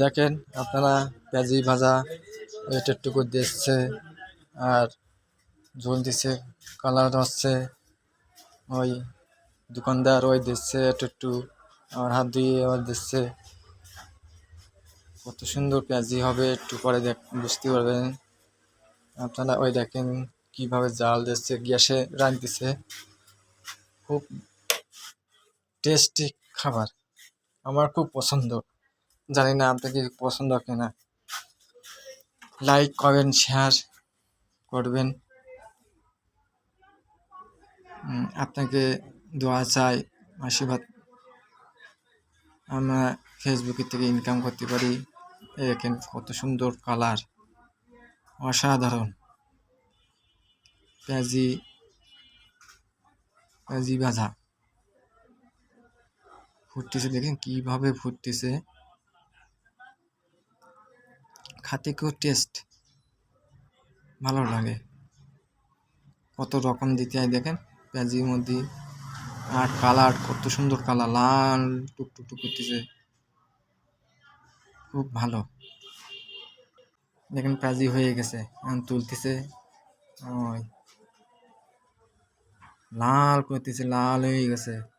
দেখেন, আপনারা পেঁয়াজি ভাজা এটা দিচ্ছে, আর ঝোল দিচ্ছে, কালার হচ্ছে ওই দোকানদার ওই দিচ্ছে একটু একটু আর হাত দিয়ে আবার দিচ্ছে। কত সুন্দর পেঁয়াজি হবে, একটু পরে দেখ, বুঝতে পারবেন। আপনারা ওই দেখেন কীভাবে জাল দিচ্ছে, গ্যাসে রাঁধতেছে। খুব টেস্টি খাবার, আমার খুব পছন্দ। জানি না আপনাকে পছন্দ কিনা। লাইক কমেন্ট শেয়ার করবেন। আপনাকে দোয়া চাই, আশীর্বাদ। আমরা ফেসবুকের থেকে ইনকাম করতে পারি। এই দেখেন কত সুন্দর কালার অসাধারণ। পেঁয়াজি পেঁয়াজি ভাজা। ফুটতেছে, দেখেন কীভাবে ফুটতেছে। খাতে খুব টেস্ট ভালো লাগে। কত রকম দিতে হয় দেখেন? পেঁয়াজির মধ্যে আর কালার কত সুন্দর কালার লাল টুকটুক টুক করতেছে। খুব ভালো। দেখেন পেঁয়াজি হয়ে গেছে, এখন তুলতেছে। ওই। লাল করতেছে, লাল হয়ে গেছে।